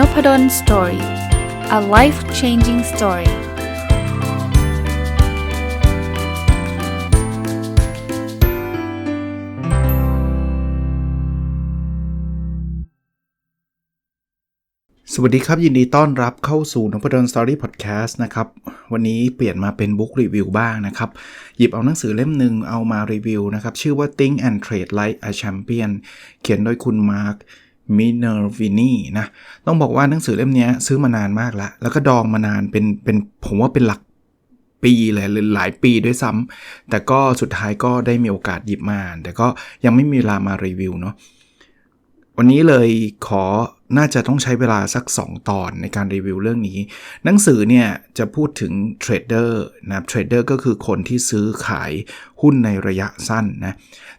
n o p ด d o สตอรี่ a life changing story สวัสดีครับ ยินดีต้อนรับเข้าสู่นพดลสตอรี่พอดแคสต์นะครับ วันนี้เปลี่ยนมาเป็นบุ๊กรีวิวบ้างนะครับ หยิบเอาหนังสือเล่มหนึ่งเอามารีวิวนะครับ ชื่อว่า Think and Trade Like a Champion เขียนโดยคุณมาร์ค มิเนอร์วินีนะ ต้องบอกว่าหนังสือเล่มนี้ซื้อมานานมากแล้วแล้วก็ดองมานานเป็นเป็นผมว่าเป็นหลักปีเลยหรือหลายปีด้วยซ้ำแต่ก็สุดท้ายก็ได้มีโอกาสหยิบมาแต่ก็ยังไม่มีเวลามารีวิวเนาะวันนี้เลยขอน่าจะต้องใช้เวลาสัก 2 ตอนในการรีวิวเรื่องนี้ หนังสือเนี่ยจะพูดถึงเทรดเดอร์นะเทรดเดอร์ก็คือคนที่ซื้อขายหุ้นในระยะสั้นนะ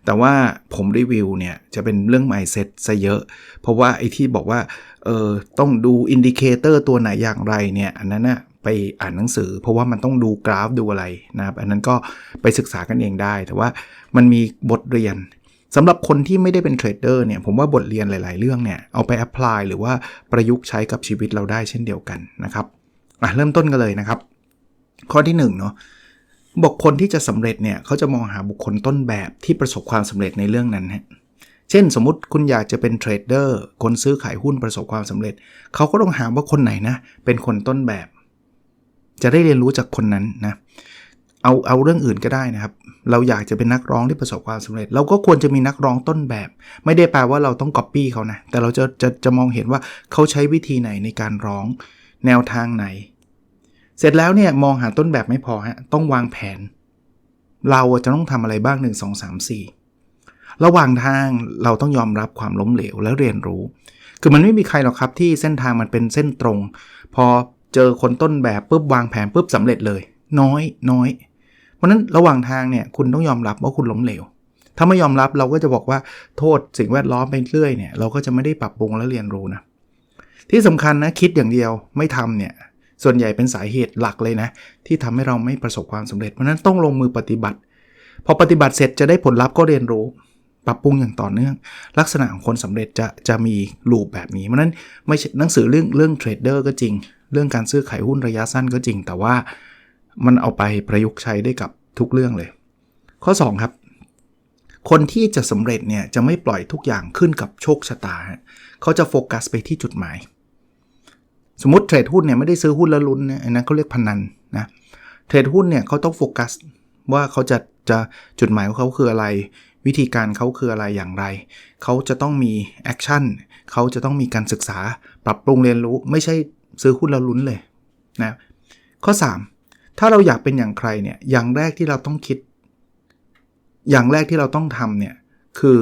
แต่ว่าผมรีวิวเนี่ยจะเป็นเรื่อง mindset ซะเยอะ เพราะว่าไอ้ที่บอกว่าเออต้องดูอินดิเคเตอร์ตัวไหนอย่างไรเนี่ยอันนั้นนะไปอ่านหนังสือ เพราะว่ามันต้องดูกราฟดูอะไรนะครับอันนั้นก็ไปศึกษากันเองได้ แต่ว่ามันมีบทเรียนสำหรับคนที่ไม่ได้เป็นเทรดเดอร์เนี่ยผมว่าบทเรียนหลาย ๆ เรื่องเนี่ยเอาไปแอพพลายหรือว่าประยุกต์ใช้กับชีวิตเราได้เช่นเดียวกันนะครับอะเริ่มต้นกันเลยนะครับ ข้อที่1เนาะ บอกคนที่จะสำเร็จเนี่ยเขาจะมองหาบุคคลต้นแบบที่ประสบความสำเร็จในเรื่องนั้นฮะเช่นสมมติคุณอยากจะเป็นเทรดเดอร์คนซื้อขายหุ้นประสบความสำเร็จ เขาก็ต้องหาว่าคนไหนนะ เป็นคนต้นแบบ จะได้เรียนรู้จากคนนั้นนะเอาเอาเรื่องอื่นก็ได้นะครับ เราอยากจะเป็นนักร้องที่ประสบความสำเร็จ เราก็ควรจะมีนักร้องต้นแบบ ไม่ได้แปลว่าเราต้องก๊อปปี้เขานะแต่เราจะจะจะมองเห็นว่าเขาใช้วิธีไหนในการร้อง แนวทางไหน เสร็จแล้วเนี่ยมองหาต้นแบบไม่พอฮะต้องวางแผน เราจะต้องทำอะไรบ้าง 1 2 3 4 ระหว่างทางเราต้องยอมรับความล้มเหลวและเรียนรู้ คือมันไม่มีใครหรอกครับที่เส้นทางมันเป็นเส้นตรง พอเจอคนต้นแบบปุ๊บวางแผนปุ๊บสำเร็จเลย น้อยน้อย เพราะนั้นระหว่างทางเนี่ยคุณต้องยอมรับว่าคุณล้มเหลว ถ้าไม่ยอมรับเราก็จะบอกว่าโทษสิ่งแวดล้อมไปเรื่อยเนี่ยเราก็จะไม่ได้ปรับปรุงและเรียนรู้นะที่สำคัญนะคิดอย่างเดียวไม่ทำเนี่ย ส่วนใหญ่เป็นสาเหตุหลักเลยนะ ที่ทำให้เราไม่ประสบความสำเร็จ เพราะนั้นต้องลงมือปฏิบัติ พอปฏิบัติเสร็จจะได้ผลลัพธ์ก็เรียนรู้ ปรับปรุงอย่างต่อเนื่อง ลักษณะของคนสำเร็จจะจะมีลูปแบบนี้ เพราะนั้นไม่หนังสือเรื่องเรื่องเทรดเดอร์ก็จริง เรื่องการซื้อขายหุ้นระยะสั้นก็จริง แต่ว่ามันเอาไปประยุกต์ใช้ได้กับทุกเรื่องเลย ข้อ 2 ครับคนที่จะสำเร็จเนี่ยจะไม่ปล่อยทุกอย่างขึ้นกับโชคชะตา เขาจะโฟกัสไปที่จุดหมาย สมมติเทรดหุ้นเนี่ยไม่ได้ซื้อหุ้นแล้วลุ้นนะอันนั้นเขาเรียกพนันนะเทรดหุ้นเนี่ยเขาต้องโฟกัสว่าเขาจะจะจุดหมายของเขาคืออะไร วิธีการเขาคืออะไรอย่างไร เขาจะต้องมีแอคชั่นเขาจะต้องมีการศึกษาปรับปรุงเรียนรู้ ไม่ใช่ซื้อหุ้นแล้วลุ้นเลยนะข้อ 3 ถ้าเราอยากเป็นอย่างใครเนี่ยอย่างแรกที่เราต้องคิด อย่างแรกที่เราต้องทำเนี่ยคือ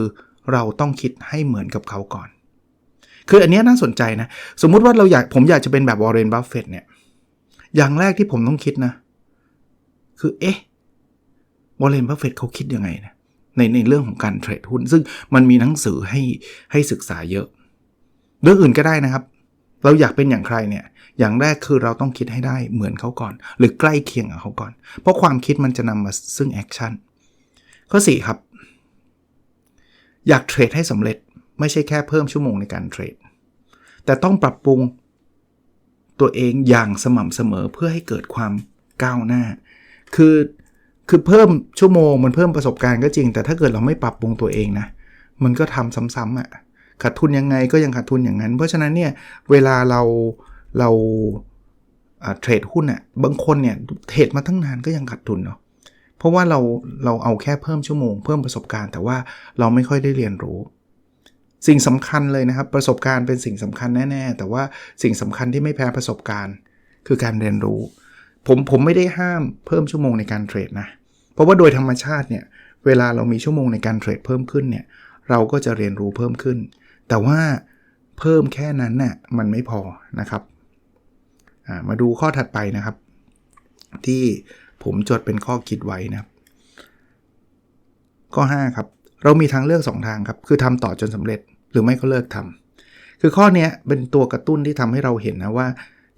เราต้องคิดให้เหมือนกับเขาก่อน คืออันนี้น่าสนใจนะ สมมุติว่าเราอยากผมอยากจะเป็นแบบวอร์เรนบัฟเฟตเนี่ย อย่างแรกที่ผมต้องคิดนะ คือเอ๊ะวอร์เรนบัฟเฟตเขาคิดยังไงนะในในเรื่องของการเทรดหุ้น ซึ่งมันมีหนังสือให้ให้ศึกษาเยอะ เรื่องอื่นก็ได้นะครับ เราอยากเป็นอย่างใครเนี่ย อย่างแรกคือเราต้องคิดให้ได้เหมือนเขาก่อน หรือใกล้เคียงกับเขาก่อน เพราะความคิดมันจะนำมาซึ่งแอคชั่นข้อ4ครับ อยากเทรดให้สำเร็จ ไม่ใช่แค่เพิ่มชั่วโมงในการเทรด แต่ต้องปรับปรุงตัวเองอย่างสม่ำเสมอเพื่อให้เกิดความก้าวหน้า คือคือเพิ่มชั่วโมงมันเพิ่มประสบการณ์ก็จริง แต่ถ้าเกิดเราไม่ปรับปรุงตัวเองนะ มันก็ทำซ้ำๆอะ่ะขาดทุนยังไงก็ยังขาดทุนอย่างนั้น เพราะฉะนั้นเนี่ยเวลาเราเราเทรดหุ้นอะบางคนเนี่ยเทรดมาตั้งนานก็ยังขาดทุนเนาะเพราะว่าเราเราเอาแค่เพิ่มชั่วโมง เพิ่มประสบการณ์ แต่ว่าเราไม่ค่อยได้เรียนรู้ สิ่งสำคัญเลยนะครับ ประสบการณ์เป็นสิ่งสำคัญแน่ๆ แต่ว่าสิ่งสำคัญที่ไม่แพ้ประสบการณ์ คือการเรียนรู้ ผมผมไม่ได้ห้ามเพิ่มชั่วโมงในการเทรดนะ เพราะว่าโดยธรรมชาติเนี่ยเวลาเรามีชั่วโมงในการเทรดเพิ่มขึ้นเนี่ยเราก็จะเรียนรู้เพิ่มขึ้น แต่ว่าเพิ่มแค่นั้นน่ะมันไม่พอนะครับมาดูข้อถัดไปนะครับ ที่ผมจดเป็นข้อคิดไว้นะครับ ข้อ 5 ครับ เรามีทางเลือก 2 ทางครับ คือทำต่อจนสำเร็จ หรือไม่ก็เลิกทำคือข้อนี้เป็นตัวกระตุ้นที่ทำให้เราเห็นนะว่า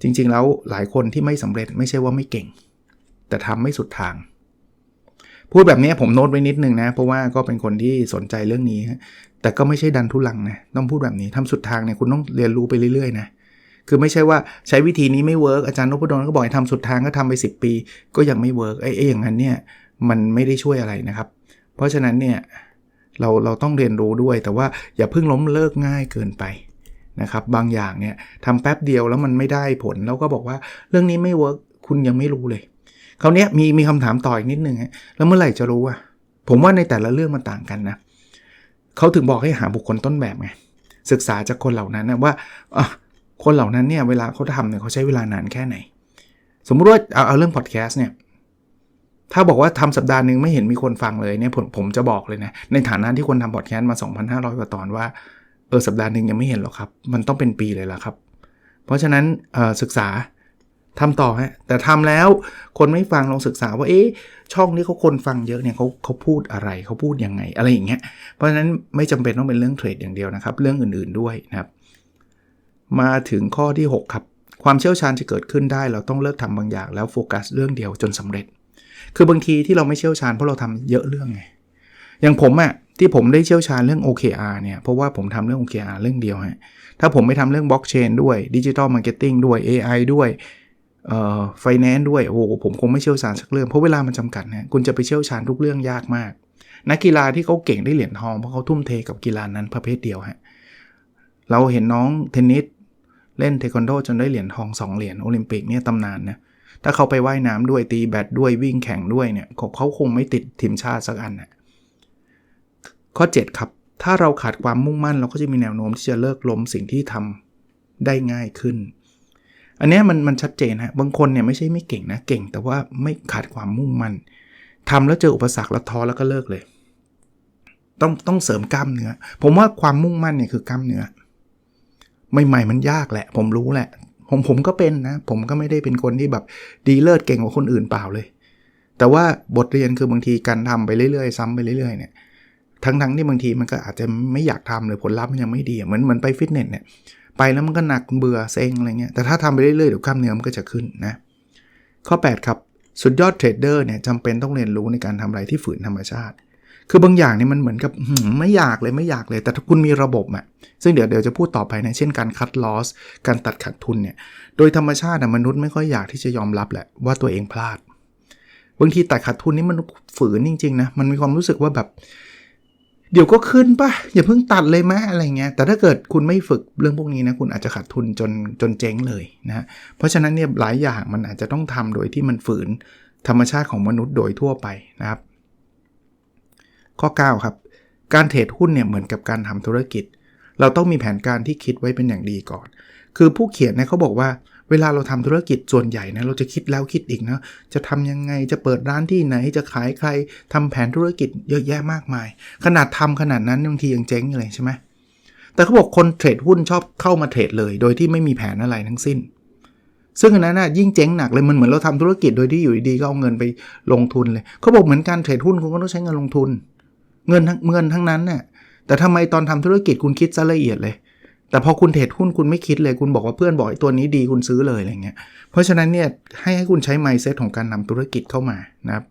จริง ๆ แล้วหลายคนที่ไม่สำเร็จไม่ใช่ว่าไม่เก่ง แต่ทำไม่สุดทาง พูดแบบนี้ผมโน้ตไว้นิดนึงนะ เพราะว่าก็เป็นคนที่สนใจเรื่องนี้ แต่ก็ไม่ใช่ดันทุลังนะต้องพูดแบบนี้ทำสุดทางเนี่ยคุณต้องเรียนรู้ไปเรื่อยๆนะคือไม่ใช่ว่าใช้วิธีนี้ไม่เวิร์กอาจารย์นพดลก็บอกให้ทำสุดทางก็ทำไป 10 ปี ก็ยังไม่เวิร์กไอ้อย่างนั้นเนี่ยมันไม่ได้ช่วยอะไรนะครับ เพราะฉะนั้นเนี่ย เราเราต้องเรียนรู้ด้วย แต่ว่าอย่าเพิ่งล้มเลิกง่ายเกินไปนะครับบางอย่างเนี่ยทำแป๊บเดียวแล้วมันไม่ได้ผลแล้วก็บอกว่าเรื่องนี้ไม่เวิร์กคุณยังไม่รู้เลยคราวนี้มีมีคำถามต่ออีกนิดนึงฮะแล้วเมื่อไหร่จะรู้อะผมว่าในแต่ละเรื่องมันต่างกันนะเขาถึงบอกให้หาบุคคลต้นแบบไงศึกษาจากคนเหล่านั้นนะว่าคนเหล่านั้นเนี่ยเวลาเขาทำเนี่ยเขาใช้เวลานานแค่ไหน สมมุติว่าเอาเอาเรื่องพอดแคสต์เนี่ย ถ้าบอกว่าทำสัปดาห์หนึ่งไม่เห็นมีคนฟังเลยเนี่ยผมผมจะบอกเลยนะ ในฐานะที่คนทำพอดแคสต์มา 2,500 กว่าตอนว่าเออสัปดาห์หนึ่งยังไม่เห็นหรอกครับ มันต้องเป็นปีเลยล่ะครับ เพราะฉะนั้นศึกษาทำต่อฮะแต่ทำแล้วคนไม่ฟังลองศึกษาว่าเอ๊ะช่องนี้เขาคนฟังเยอะเนี่ยเขาเขาพูดอะไรเขาพูดยังไง อะไรอย่างเงี้ยเพราะฉะนั้นไม่จำเป็นต้องเป็นเรื่องเทรดอย่างเดียวนะครับ เรื่องอื่นๆด้วยนะครับ มาถึงข้อที่ 6 ครับ ความเชี่ยวชาญจะเกิดขึ้นได้ เราต้องเลิกทำบางอย่าง แล้วโฟกัสเรื่องเดียวจนสำเร็จ คือบางทีที่เราไม่เชี่ยวชาญเพราะเราทำเยอะเรื่องไง อย่างผมอะที่ผมได้เชี่ยวชาญเรื่อง OKR เนี่ย เพราะว่าผมทำเรื่อง OKR เรื่องเดียวฮะ ถ้าผมไม่ทำเรื่องบล็อกเชนด้วยดิจิทัลมาร์เก็ตติ้งด้วย AI ด้วยเอ่อไฟแนนซ์ด้วย โอ้ผมคงไม่เชี่ยวชาญสักเรื่อง เพราะเวลามันจำกัดนะคุณจะไปเชี่ยวชาญทุกเรื่องยากมาก นักกีฬาที่เขาเก่งได้เหรียญทองเพราะเขาทุ่มเทกับกีฬานั้นประเภทเดียวฮะ เราเห็นน้องเทนนิสเล่นเทควันโดจนได้เหรียญทอง2เหรียญโอลิมปิกเนี่ยตำนานนะ ถ้าเขาไปไว่ายน้ำด้วยตีแบดด้วยวิ่งแข่งด้วยเนี่ยเขาคงไม่ติดทีมชาติสักอันนะข้อ 7 ครับ ถ้าเราขาดความมุ่งมั่น เราก็จะมีแนวโน้มที่จะเลิกล้มสิ่งที่ทำได้ง่ายขึ้น อันนี้มันมันชัดเจนฮะบางคนเนี่ยไม่ใช่ไม่เก่งนะเก่ง แต่ว่าไม่ขาดความมุ่งมั่นทำแล้วเจออุปสรรคแล้วท้อแล้วก็เลิกเลย ต้องต้องเสริมกล้ามเนื้อผมว่าความมุ่งมั่นเนี่ยคือกล้ามเนื้อใหม่ๆมันยากแหละ ผมรู้แหละ ผมผมก็เป็นนะ ผมก็ไม่ได้เป็นคนที่แบบดีเลิศเก่งกว่าคนอื่นเปล่าเลย แต่ว่าบทเรียนคือบางทีการทำไปเรื่อยๆ ซ้ำไปเรื่อยๆเนี่ยทั้งๆที่บางทีมันก็อาจจะไม่อยากทำเลยผลลัพธ์มันยังไม่ดีเหมือนเหมือนไปฟิตเนสเนี่ยไปแล้วมันก็หนักเบื่อเซ็งอะไรเงี้ยแต่ถ้าทำไปเรื่อยๆเดี๋ยวกล้ามเนื้อมันก็จะขึ้นนะข้อ 8 ครับ สุดยอดเทรดเดอร์เนี่ยจำเป็นต้องเรียนรู้ในการทำอะไรที่ฝืนธรรมชาติ คือบางอย่างเนี่ยมันเหมือนกับไม่อยากเลยไม่อยากเลย แต่ถ้าคุณมีระบบอะซึ่งเดี๋ยวเดี๋ยวจะพูดต่อไปนะเช่นการคัดลอสการตัดขาดทุนเนี่ยโดยธรรมชาติมนุษย์ไม่ค่อยอยากที่จะยอมรับแหละว่าตัวเองพลาด บางทีตัดขาดทุนนี่มันฝืนจริงๆนะมันมีความรู้สึกว่าแบบ เดี๋ยวก็ขึ้นปะอย่าเพิ่งตัดเลยมะอะไรเงี้ยแต่ถ้าเกิดคุณไม่ฝึกเรื่องพวกนี้นะคุณอาจจะขาดทุนจนจนเจ๊งเลยนะเพราะฉะนั้นเนี่ยหลายอย่างมันอาจจะต้องทำโดยที่มันฝืนธรรมชาติของมนุษย์โดยทั่วไปนะครับ ข้อ 9 ครับ การเทรดหุ้นเนี่ยเหมือนกับการทำธุรกิจ เราต้องมีแผนการที่คิดไว้เป็นอย่างดีก่อน คือผู้เขียนเนี่ยเขาบอกว่าเวลาเราทำธุรกิจส่วนใหญ่นะเราจะคิดแล้วคิดอีกนะจะทำยังไงจะเปิดร้านที่ไหนจะขายใครทำแผนธุรกิจเยอะแยะมากมาย ขนาดทำขนาดนั้นบางทียังเจ๊งเลยใช่ไหมแต่เขาบอกคนเทรดหุ้นชอบเข้ามาเทรดเลย โดยที่ไม่มีแผนอะไรทั้งสิ้น ซึ่งอันนั้นนะยิ่งเจ๊งหนักเลยมันเหมือนเราทำธุรกิจโดยที่อยู่ดีๆก็เอาเงินไปลงทุนเลยเขาบอกเหมือนการเทรดหุ้นคุณก็ต้องใช้เงินลงทุน เงินทั้งเงินทั้งนั้นน่ะแต่ทำไมตอนทำธุรกิจคุณคิดซะละเอียดเลย แต่พอคุณเทรดหุ้นคุณไม่คิดเลย คุณบอกว่าเพื่อนบอกตัวนี้ดีคุณซื้อเลยอะไรเงี้ย เพราะฉะนั้นเนี่ยให้ให้คุณใช้ mindset ของการนำธุรกิจเข้ามานะครับ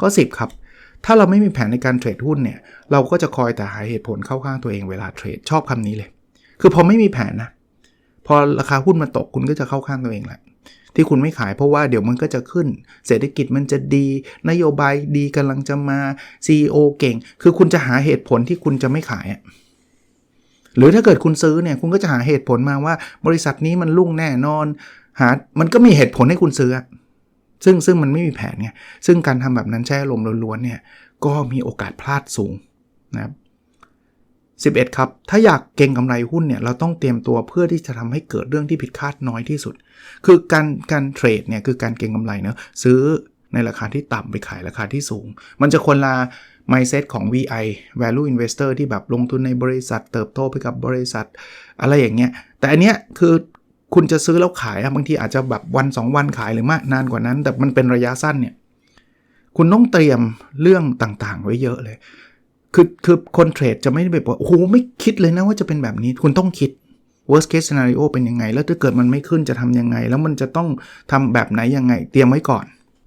ข้อ10 ครับถ้าเราไม่มีแผนในการเทรดหุ้นเนี่ย เราก็จะคอยแต่หาเหตุผลเข้าข้างตัวเองเวลาเทรดชอบคำนี้เลย คือพอไม่มีแผนนะ พอราคาหุ้นมาตกคุณก็จะเข้าข้างตัวเองแหละ ที่คุณไม่ขายเพราะว่าเดี๋ยวมันก็จะขึ้น เศรษฐกิจมันจะดี นโยบายดีกำลังจะมา CEO เก่ง คือคุณจะหาเหตุผลที่คุณจะไม่ขายอะหรือถ้าเกิดคุณซื้อเนี่ยคุณก็จะหาเหตุผลมาว่าบริษัทนี้มันรุ่งแน่นอน หา มันก็มีเหตุผลให้คุณซื้อ ซึ่งซึ่งมันไม่มีแผนไงซึ่งการทำแบบนั้นใช้อารมณ์ล้วนๆเนี่ยก็มีโอกาสพลาดสูงนะครับ 11 ครับ ถ้าอยากเก่งกำไรหุ้นเนี่ยเราต้องเตรียมตัวเพื่อที่จะทำให้เกิดเรื่องที่ผิดคาดน้อยที่สุด คือการการเทรดเนี่ยคือการเก่งกำไรเนาะซื้อในราคาที่ต่ำไปขายราคาที่สูง มันจะคนละ mindset ของ VI value investor ที่แบบลงทุนในบริษัท เติบโตไปกับบริษัท อะไรอย่างเงี้ย แต่อันเนี้ยคือคุณจะซื้อแล้วขายบางทีอาจจะแบบวัน 2 วันขายหรือมากนานกว่านั้น แต่มันเป็นระยะสั้นเนี่ย คุณต้องเตรียมเรื่องต่างๆ ไว้เยอะเลย คือคือคนเทรดจะไม่ได้แบบว่าโอ้โหไม่คิดเลยนะว่าจะเป็นแบบนี้คุณต้องคิด worst case scenario เป็นยังไง แล้วถ้าเกิดมันไม่ขึ้นจะทำยังไง แล้วมันจะต้องทำแบบไหนยังไง เตรียมไว้ก่อน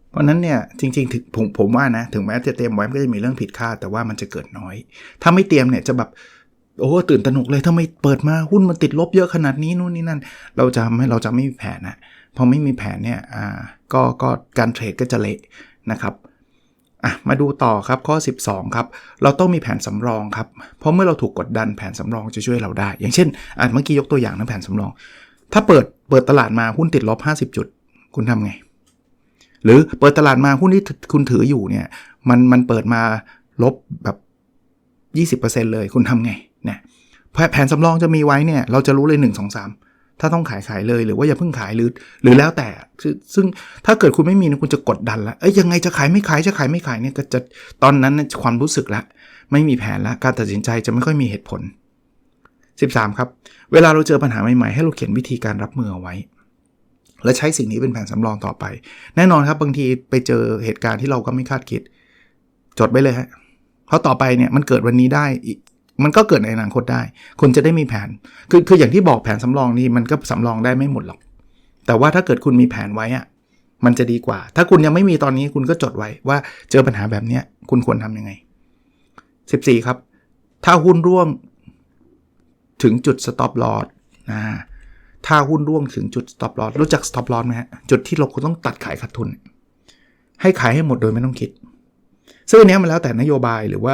เพราะนั้นเนี่ยจริงๆถึงผมผมว่านะ ถึงแม้จะเตรียมไว้มันก็จะมีเรื่องผิดคาดแต่ว่ามันจะเกิดน้อย ถ้าไม่เตรียมเนี่ยจะแบบโอ้ตื่นตระหนกเลยทำไมเปิดมาหุ้นมันติดลบเยอะขนาดนี้นู่นนี่นั่น เราจะไม่เราจะไม่มีแผนนะพอไม่มีแผนเนี่ยอ่าก็ก็การเทรดก็จะเละนะครับ อะมาดูต่อครับข้อ 12 ครับ เราต้องมีแผนสำรองครับ เพราะเมื่อเราถูกกดดันแผนสำรองจะช่วยเราได้ อย่างเช่นอะเมื่อกี้ยกตัวอย่างนะแผนสำรอง ถ้าเปิดเปิดตลาดมาหุ้นติดลบ 50 จุด คุณทำไง หรือเปิดตลาดมาหุ้นที่คุณถืออยู่เนี่ย มันมันเปิดมาลบแบบ 20%เลยคุณทำไงเนี่ยแผนสำรองจะมีไว้เนี่ย เราจะรู้เลย 1 2 3 ถ้าต้องขายขายเลยหรือว่าอย่าเพิ่งขายหรือ หรือแล้วแต่ซึ่งถ้าเกิดคุณไม่มีนะคุณจะกดดันละเอ้ยยังไงจะขายไม่ขายจะขายไม่ขายเนี่ยก็จะตอนนั้นความรู้สึกละไม่มีแผนละการตัดสินใจจะไม่ค่อยมีเหตุผล 13 ครับ เวลาเราเจอปัญหาใหม่ๆ ให้เราเขียนวิธีการรับมือเอาไว้ และใช้สิ่งนี้เป็นแผนสำรองต่อไป แน่นอนครับบางทีไปเจอเหตุการณ์ที่เราก็ไม่คาดคิด จดไว้เลยฮะเพราะต่อไปเนี่ยมันเกิดวันนี้ได้ มันก็เกิดในอนาคตได้ คุณจะได้มีแผน คือคืออย่างที่บอกแผนสำรองนี่มันก็สำรองได้ไม่หมดหรอก แต่ว่าถ้าเกิดคุณมีแผนไว้อะมันจะดีกว่า ถ้าคุณยังไม่มีตอนนี้คุณก็จดไว้ว่าเจอปัญหาแบบนี้คุณควรทำยังไง 14 ครับ ถ้าหุ้นร่วงถึงจุด stop loss นะถ้าหุ้นร่วงถึงจุด stop loss รู้จัก stop loss ไหมฮะ จุดที่เราคุณต้องตัดขายขาดทุน ให้ขายให้หมดโดยไม่ต้องคิด ซึ่งอันนี้มันแล้วแต่นโยบายหรือว่า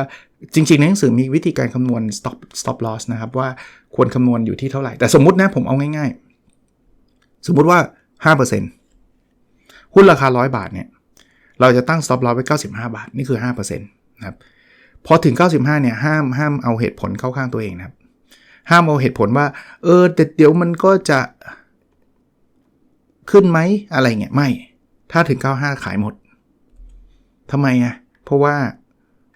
จริงๆในหนังสือมีวิธีการคำนวณ stop stop loss นะครับ ว่าควรคำนวณอยู่ที่เท่าไหร่ แต่สมมตินะผมเอาง่ายๆ สมมุติว่า 5%หุ้นราคา 100 บาทเนี่ยเราจะตั้ง stop loss ไว้ 95 บาท นี่คือ 5%นะครับพอถึง 95 เนี่ยห้ามห้ามเอาเหตุผลเข้าข้างตัวเองนะครับ ห้ามเอาเหตุผลว่า เออเดี๋ยวมันก็จะขึ้นไหมอะไรเงี้ยไม่ ถ้าถึง 95 ขายหมดทำไมอะเพราะว่า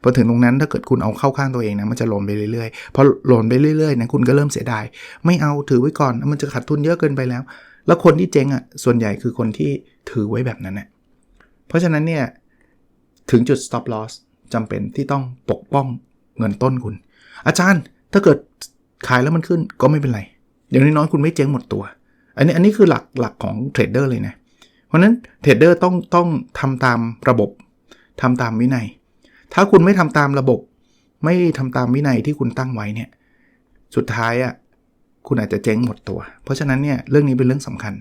พอถึงตรงนั้นถ้าเกิดคุณเอาเข้าข้างตัวเองนะมันจะหล่นไปเรื่อยๆพอหล่นไปเรื่อยๆนะคุณก็เริ่มเสียดายไม่เอาถือไว้ก่อนมันจะขาดทุนเยอะเกินไปแล้ว แล้วคนที่เจ๊งอะส่วนใหญ่คือคนที่ถือไว้แบบนั้นนะเพราะฉะนั้นเนี่ยถึงจุด stop loss จำเป็นที่ต้องปกป้องเงินต้นคุณ อาจารย์ถ้าเกิดขายแล้วมันขึ้นก็ไม่เป็นไรอย่างน้อยๆคุณไม่เจ๊งหมดตัว อันนี้อันนี้คือหลักหลักของเทรดเดอร์เลยนะ เพราะนั้นเทรดเดอร์ต้องต้องทำตามระบบทำตามวินัย ถ้าคุณไม่ทำตามระบบ ไม่ทำตามวินัยที่คุณตั้งไว้เนี่ย สุดท้ายอะ่ะคุณอาจจะเจ๊งหมดตัว เพราะฉะนั้นเนี่ยเรื่องนี้เป็นเรื่องสำคัญ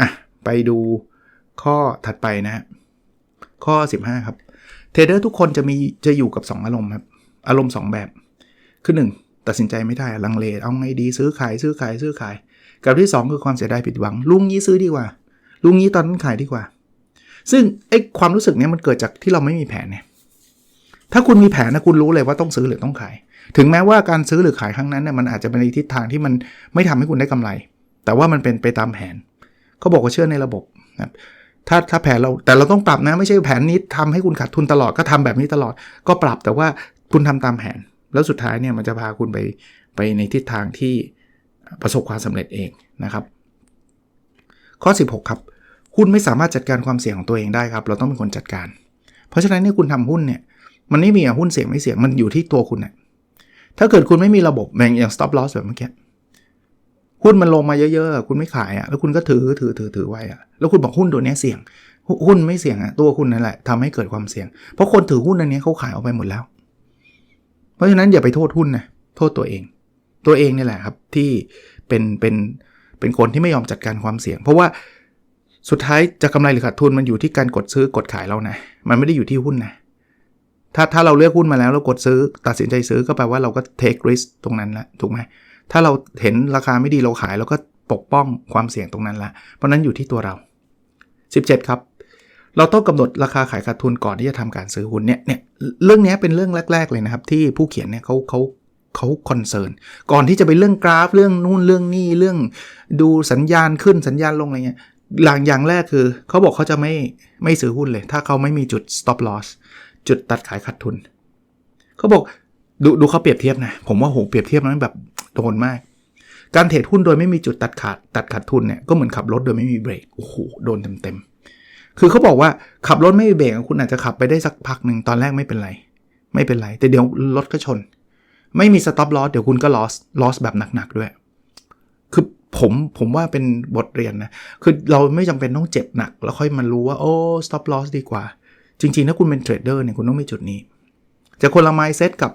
อะ ไปดูข้อถัดไปนะข้อ 15 ครับ เทรดเดอร์ทุกคนจะมีจะอยู่กับ 2 อารมณ์ครับ อารมณ์ 2 แบบ คือ 1 ตัดสินใจไม่ได้ลังเล เอาไงดีซื้อขายซื้อขายซื้อขาย กับที่ 2 คือความเสียดายผิดหวัง ลุงนี้ซื้อดีกว่า ลุงนี้ตอนนั้นขายดีกว่า ซึ่งไอ้ความรู้สึกนี้มันเกิดจากที่เราไม่มีแผนเนี่ย ถ้าคุณมีแผนนะคุณรู้เลยว่าต้องซื้อหรือต้องขาย ถึงแม้ว่าการซื้อหรือขายครั้งนั้นเนี่ยมันอาจจะเป็นในทิศทางที่มันไม่ทำให้คุณได้กำไร แต่ว่ามันเป็นไปตามแผนเขาบอกว่าเชื่อในระบบนะถ้าถ้าแผนเราแต่เราต้องปรับนะไม่ใช่แผนนี้ทำให้คุณขาดทุนตลอดก็ทำแบบนี้ตลอด ก็ปรับแต่ว่าคุณทำตามแผน แล้วสุดท้ายเนี่ยมันจะพาคุณไปไปในทิศทางที่ประสบความสำเร็จเองนะครับ ข้อ 16 ครับหุ้นไม่สามารถจัดการความเสี่ยงของตัวเองได้ครับ เราต้องเป็นคนจัดการ เพราะฉะนั้นเนี่ยคุณทำหุ้นเนี่ย มันไม่มีอะหุ้นเสี่ยงไม่เสี่ยงมันอยู่ที่ตัวคุณนะถ้าเกิดคุณไม่มีระบบแบ่งอย่าง stop loss แบบเมื่อกี้หุ้นมันลงมาเยอะๆ คุณไม่ขายอะแล้วคุณก็ถือถือถือถือไว้อะแล้วคุณบอกหุ้นตัวนี้เสี่ยง หุ้นไม่เสี่ยงอะตัวคุณนั่นแหละทำให้เกิดความเสี่ยง เพราะคนถือหุ้นอันนี้เขาขายออกไปหมดแล้ว เพราะฉะนั้นอย่าไปโทษหุ้นนะโทษตัวเอง ตัวเองนี่แหละครับที่เป็นเป็นเป็นคนที่ไม่ยอมจัดการความเสี่ยง เพราะว่าสุดท้ายจะกำไรหรือขาดทุนมันอยู่ที่การกดซื้อกดขายเรานะ มันไม่ได้อยู่ที่หุ้นนะ ถ้าถ้าเราเลือกหุ้นมาแล้วเรากดซื้อตัดสินใจซื้อก็แปลว่าเราก็ take risk ตรงนั้นละถูกไหมถ้าเราเห็นราคาไม่ดีเราขายเราก็ปกป้องความเสี่ยงตรงนั้นละเพราะนั้นอยู่ที่ตัวเรา 17 ครับ เราต้องกำหนดราคาขายขาดทุนก่อนที่จะทำการซื้อหุ้นเนี่ยเนี่ยเรื่องนี้เป็นเรื่องแรก ๆ เลยนะครับ ที่ผู้เขียนเนี่ยเขาเขาเขาคอนเซิร์นก่อนที่จะไปเรื่องกราฟเรื่องนู่นเรื่องนี่เรื่องดูสัญญาณขึ้นสัญญาณลงอะไรเงี้ยหลังอย่างแรกคือเขาบอกเขาจะไม่ไม่ซื้อหุ้นเลย ถ้าเขาไม่มีจุด stop loss จุดตัดขายขาดทุนเขาบอกดูดูเขาเปรียบเทียบนะ ผมว่าโหเปรียบเทียบนั้นแบบโดนมาก การเทรดหุ้นโดยไม่มีจุดตัดขาดตัดขาดทุนเนี่ยก็เหมือนขับรถโดยไม่มีเบรกโอ้โหโดนเต็มๆคือเขาบอกว่าขับรถไม่มีเบรกคุณอาจจะขับไปได้สักพักหนึ่งตอนแรกไม่เป็นไร ไม่เป็นไร แต่เดี๋ยวรถก็ชน ไม่มีสต็อปลอสเดี๋ยวคุณก็ลอสลอสแบบหนักๆด้วย คือผมผมว่าเป็นบทเรียนนะคือเราไม่จำเป็นต้องเจ็บหนัก แล้วค่อยมารู้ว่าโอ้สต็อปลอสดีกว่า จริงๆ ถ้าคุณเป็นเทรดเดอร์เนี่ยคุณต้องมีจุดนี้ จะคนละไมซ์เซตกับ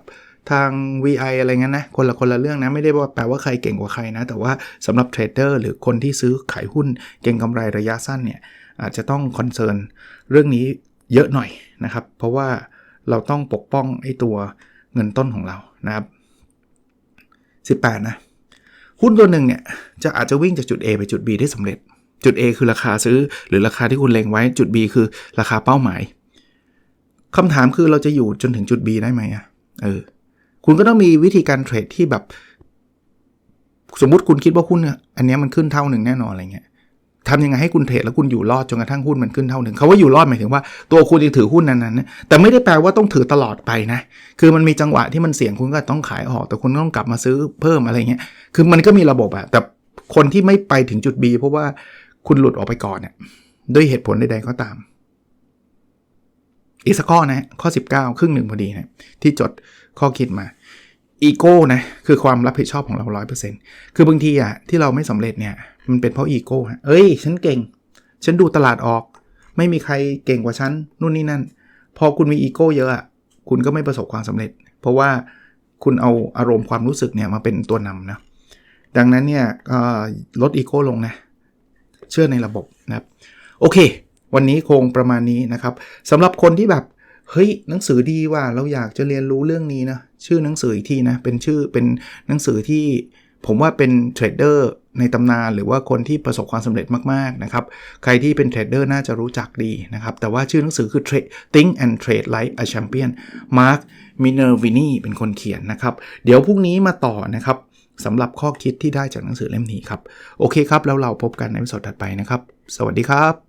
ทาง VI อะไรเงี้ยนะ คนละคนละเรื่องนะ ไม่ได้ว่าแปลว่าใครเก่งกว่าใครนะ แต่ว่าสำหรับเทรดเดอร์หรือคนที่ซื้อขายหุ้นเก่งกำไรระยะสั้นเนี่ย อาจจะต้องคอนเซิร์นเรื่องนี้เยอะหน่อยนะครับ เพราะว่าเราต้องปกป้องไอ้ตัวเงินต้นของเรานะครับ 18 นะ หุ้นตัวหนึ่งเนี่ยจะอาจจะวิ่งจากจุด A ไปจุด B ได้สำเร็จ จุด A คือราคาซื้อ หรือราคาที่คุณเล็งไว้ จุด B คือราคาเป้าหมาย คำถามคือเราจะอยู่จนถึงจุด B ได้ไหมอะเออคุณก็ต้องมีวิธีการเทรดที่แบบ สมมุติคุณคิดว่าหุ้นอันนี้มันขึ้นเท่าหนึ่งแน่นอนอะไรเงี้ยทำยังไงให้คุณเทรดแล้วคุณอยู่รอดจนกระทั่งหุ้นมันขึ้นเท่าหนึ่งเขาว่าอยู่รอดหมายถึงว่าตัวคุณจะถือหุ้นนั้นๆนแต่ไม่ได้แปลว่าต้องถือตลอดไปนะ คือมันมีจังหวะที่มันเสี่ยงคุณก็ต้องขายออก แต่คุณก็ต้องกลับมาซื้อเพิ่มอะไรเงี้ยคือมันก็มีระบบอะแต่คนที่ไม่ไปถึงจุด B เพราะว่าคุณหลุดออกไปก่อนเนี่ยด้วยเหตุผลใดๆก็ตาม อีกสักข้อนะข้อ 19 ครึ่งหนึ่งพอดีนะที่จดข้อคิดมาอีโก้นะคือความรับผิดชอบของเรา 100%คือบางทีอะที่เราไม่สำเร็จเนี่ยมันเป็นเพราะอีโก้ฮะเอ้ย ฉันเก่ง ฉันดูตลาดออก ไม่มีใครเก่งกว่าฉันนู่นนี่นั่น พอคุณมีอีโก้เยอะอะคุณก็ไม่ประสบความสำเร็จ เพราะว่าคุณเอาอารมณ์ความรู้สึกเนี่ยมาเป็นตัวนำนะดังนั้นเนี่ยลดอีโก้ลงนะเชื่อในระบบนะครับโอเค วันนี้คงประมาณนี้นะครับสำหรับคนที่แบบเฮ้ยหนังสือดีว่าเราอยากจะเรียนรู้เรื่องนี้นะชื่อหนังสืออีกทีนะเป็นชื่อเป็นหนังสือที่ผมว่าเป็นเทรดเดอร์ในตำนานหรือว่าคนที่ประสบความสำเร็จมากๆนะครับใครที่เป็นเทรดเดอร์น่าจะรู้จักดีนะครับแต่ว่าชื่อหนังสือคือ Think and Trade Like a Champion Mark Minervini เป็นคนเขียนนะครับ เดี๋ยวพรุ่งนี้มาต่อนะครับสำหรับข้อคิดที่ได้จากหนังสือเล่มนี้ครับ โอเคครับ แล้วเราพบกันในวิดีโอถัดไปนะครับ สวัสดีครับ